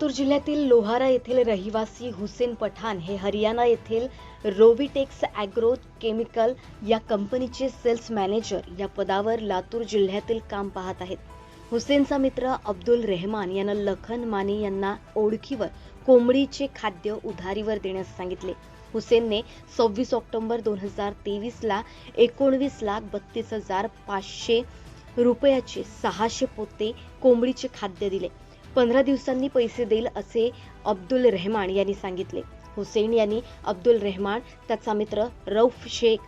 लातूर जिल्ह्यातील लोहारा येथील रहिवासी हुसेन पठाण हे हरियाणा येथील रोविटेक्स ॲग्रो केमिकल या कंपनीचे सेल्स मॅनेजर या पदावर लातूर जिल्ह्यातील काम पाहत आहेत. हुसेनचा मित्र अब्दुल रेहमान यानं लखन माने यांना ओळखीवर कोंबडीचे खाद्य उधारीवर देण्यास सांगितले. हुसेनने सव्वीस ऑक्टोबर दोन हजार तेवीसला एकोणवीस लाख बत्तीस हजार पाचशे रुपयाचे सहाशे पोते कोंबडीचे खाद्य दिले. पंधरा दिवसांनी पैसे देईल असे अब्दुल रेहमान यांनी सांगितले. हुसेन यांनी अब्दुल रेहमान त्याचा मित्र रौफ शेख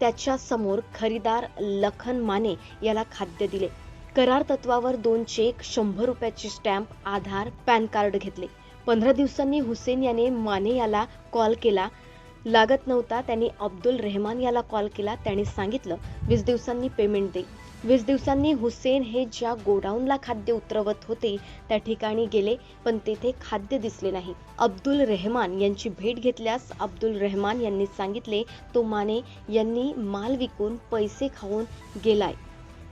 त्याच्यासमोर खरीदार लखन माने याला खाद्य दिले. करार तत्वावर दोन चेक शंभर रुपयाचे स्टॅम्प आधार पॅन कार्ड घेतले. पंधरा दिवसांनी हुसेन याने माने याला कॉल केला. लागत नव्हता. त्यांनी अब्दुल रेहमान याला कॉल केला. त्याने सांगितलं वीस दिवसांनी पेमेंट दे. वीस दिवसांनी हुसेन हे ज्या गोडाऊनला खाद्य उतरवत होते त्या ठिकाणी गेले पण तेथे खाद्य दिसले नाही. अब्दुल रेहमान यांची भेट घेतल्यास अब्दुल रेहमान यांनी सांगितले तो माने यांनी माल विकून पैसे खाऊन गेलाय.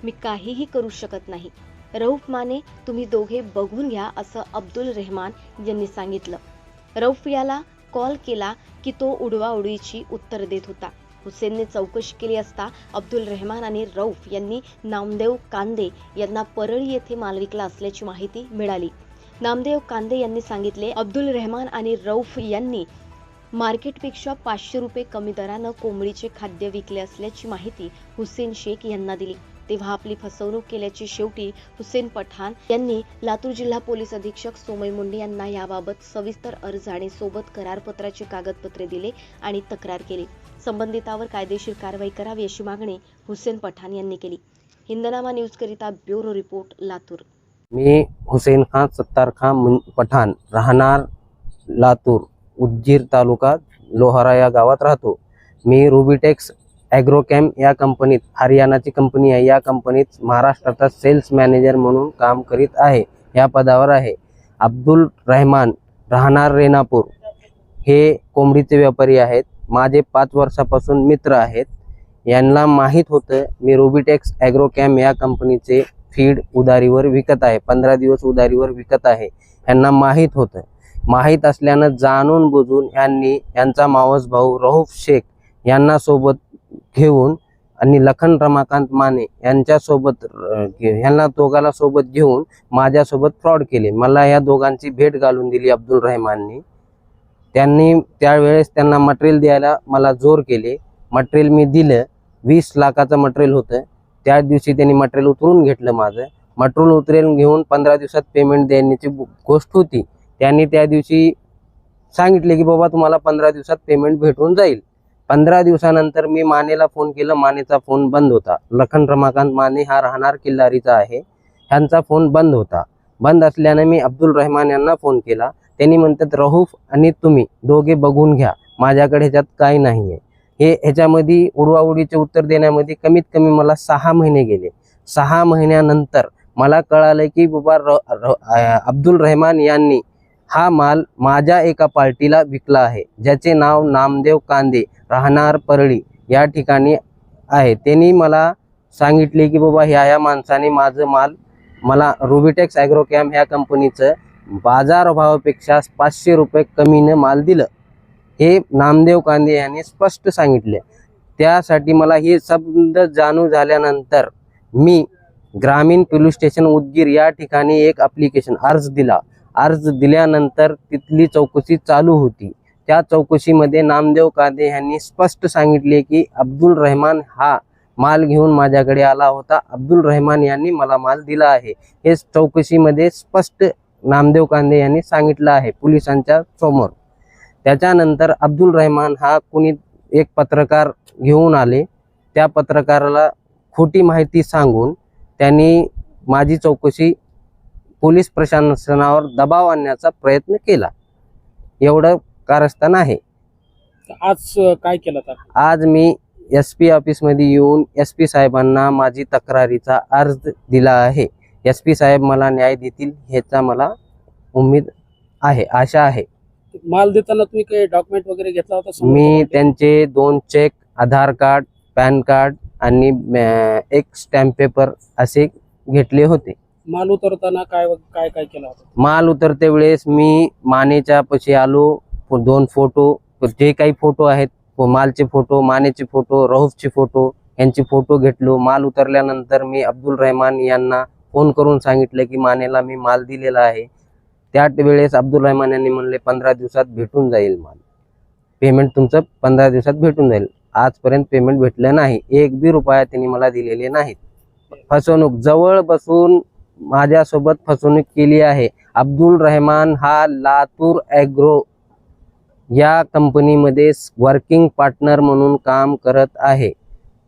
मी काहीही करू शकत नाही. रऊफ माने तुम्ही दोघे बघून घ्या असं अब्दुल रेहमान यांनी सांगितलं. रौफ याला कॉल केला की तो उडवाउडवीची उत्तर देत होता. हुसेनने चौकशी केली असता अब्दुल रहमान आणि रौफ यांनी नामदेव कांदे यांना परळी येथे माल विकला असल्याची माहिती मिळाली. नामदेव कांदे यांनी सांगितले अब्दुल रहमान आणि रौफ यांनी मार्केटपेक्षा पाचशे रुपये कमी दरानं कोंबडीचे खाद्य विकले असल्याची माहिती हुसेन शेख यांना दिली. तेव्हा आपली फसवणूक केल्याची शेवटी हुसेन पठाण यांनी लातूर जिल्हा पोलीस अधीक्षक सोमय मुंडे यांना याबाबत सविस्तर अर्ज आणि सोबत करारपत्राची कागदपत्रे दिले आणि तक्रार केली. संबंधितावर कायदेशीर कारवाई करावी अशी मागणी हुसेन पठाण यांनी केली. हिंदनामा न्यूजकरिता ब्युरो रिपोर्ट लातूर. मी हुसेन खान सत्तार खान पठाण राहणार लातूर उज्जीर तालुका लोहारा या गावात राहतो. मी रुबिटेक्स ॲग्रोकॅम या कंपनीत हरियाणाची कंपनी आहे. या कंपनीत महाराष्ट्राचा सेल्स मॅनेजर म्हणून काम करीत आहे. या पदावर आहे. अब्दुल रहमान राहणार रेनापूर हे कोंबडीचे व्यापारी आहेत. माझे पाच वर्षापासून मित्र आहेत. यांना माहीत होतं मी रोबिटेक्स ॲग्रोकॅम या कंपनीचे फीड उधारीवर विकत आहे. पंधरा दिवस उधारीवर विकत आहे. यांना माहीत होतं. माहीत असल्यानं जाणून बुजून यांनी यांचा मावस भाऊ रऊफ शेख यांना सोबत घेऊन आणि लखन रमाकांत माने यांच्यासोबत ह्यांना दोघाला सोबत घेऊन माझ्यासोबत फ्रॉड केले. मला या दोघांची भेट घालून दिली अब्दुल रहमाननी. त्यांनी त्यावेळेस त्यांना मटेरियल द्यायला मला जोर केले. मटेरियल मी दिलं. वीस लाखाचं मटेरियल होतं. त्या दिवशी त्यांनी मटेरियल उतरून घेतलं माझं. मटेरियल उतरेल घेऊन पंधरा दिवसात पेमेंट देण्याची गोष्ट होती. त्यांनी त्या दिवशी सांगितले की बाबा तुम्हाला पंधरा दिवसात पेमेंट भेटून जाईल. पंधरा दिवसानंतर मी मानेला फोन केला. मानेचा फोन बंद होता. लखन रमाकांत माने हा राहणार किल्लारीचा आहे. ह्यांचा फोन बंद होता. बंद असल्याने मी अब्दुल रहमान यांना फोन केला. त्यांनी म्हणतात रहुफ आणि तुम्ही दोघे बघून घ्या. माझ्याकडे ह्याच्यात काही नाही आहे हे ह्याच्यामध्ये उडवाउडीचे उत्तर देण्यामध्ये कमीत कमी मला सहा महिने गेले. सहा महिन्यानंतर मला कळालं की बाबा र, अब्दुल रहमान यांनी हा माल माझ्या एका पार्टीला विकला आहे. ज्याचे नाव नामदेव कांदे राहणार परळी या ठिकाणी आहे. त्यांनी मला सांगितले की बाबा ह्या ह्या माणसाने माझं माल मला रुबिटेक्स ॲग्रोकॅम ह्या कंपनीचं बाजारभावापेक्षा पाचशे रुपये कमीनं माल दिलं. हे नामदेव कांदे यांनी स्पष्ट सांगितले. त्यासाठी मला हे शब्द जाणू झाल्यानंतर मी ग्रामीण पोलीस स्टेशन उदगीर या ठिकाणी एक ॲप्लिकेशन अर्ज दिला. अर्ज दिल्यानंतर तिथली चौकशी चालू होती. त्या चौकशीमध्ये नामदेव कांदे यांनी स्पष्ट सांगितले की अब्दुल रहमान हा माल घेऊन माझ्याकडे आला होता. अब्दुल रहमान यांनी मला माल दिला आहे. हे चौकशीमध्ये स्पष्ट नामदेव कांदे यांनी सांगितलं आहे पोलिसांच्या समोर. त्याच्यानंतर अब्दुल रहमान हा कुणी एक पत्रकार घेऊन आले. त्या पत्रकाराला खोटी माहिती सांगून त्यांनी माझी चौकशी पोलीस प्रशासनावर दबाव आणण्याचा प्रयत्न केला. एवढं कारस्थान आहे. आज काय केलं तर? आज मी एस पी ऑफिसमध्ये येऊन एस पी साहेबांना माझी तक्रारीचा अर्ज दिला आहे. एस पी साहेब मला न्याय देतील ह्याचा मला उमेद आहे आशा आहे. माल देताना तुम्ही काही डॉक्युमेंट वगैरे घेतला होता मी? त्यांचे दोन cheque Aadhaar card PAN card आणि एक स्टॅम्प पेपर असे घेतले होते. माल उतरताना काय काय काय केलं होतं? माल उतरते वेळेस मी मानेच्या पशी आलो दोन फोटो जे काही फोटो आहेत मालचे फोटो मानेचे फोटो रऊफचे फोटो यांचे फोटो घेतलो. माल उतरल्यानंतर मी अब्दुल रहमान यांना फोन करून सांगितलं की मानेला मी माल दिलेला आहे. त्या वेळेस अब्दुल रहमान यांनी म्हणले पंधरा दिवसात भेटून जाईल माल. पेमेंट तुमचं पंधरा दिवसात भेटून जाईल. आजपर्यंत पेमेंट भेटलं नाही. एक बी रुपया त्यांनी मला दिलेले नाहीत. फसवणूक. जवळ बसून माझ्यासोबत फसवणूक केली आहे. अब्दुल रहमान हा लातूर ॲग्रो या कंपनीमध्ये वर्किंग पार्टनर म्हणून काम करत आहे.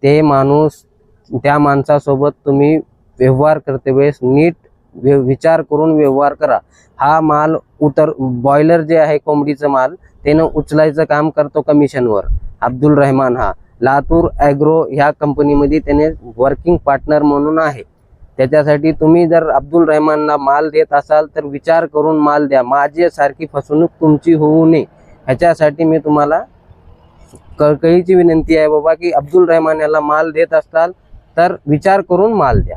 ते माणूस त्या माणसासोबत तुम्ही व्यवहार करते वेळेस नीट व्य- विचार करून व्यवहार करा. हा माल उतर बॉयलर जे आहे कोंबडीचं माल त्यानं उचलायचं काम करतो कमिशनवर अब्दुल रहमान हा. लातूर ॲग्रो ह्या कंपनीमध्ये त्याने वर्किंग पार्टनर म्हणून आहे. त्याच्यासाठी तुम्ही जर अब्दुल रहमानला माल देत असाल तर विचार करून माल द्या. माझ्यासारखी फसवणूक तुमची होऊ नये. ह्याच्यासाठी मी तुम्हाला कळकळीची विनंती आहे बाबा की अब्दुल रहमान याला माल देत असाल तर विचार करून माल द्या.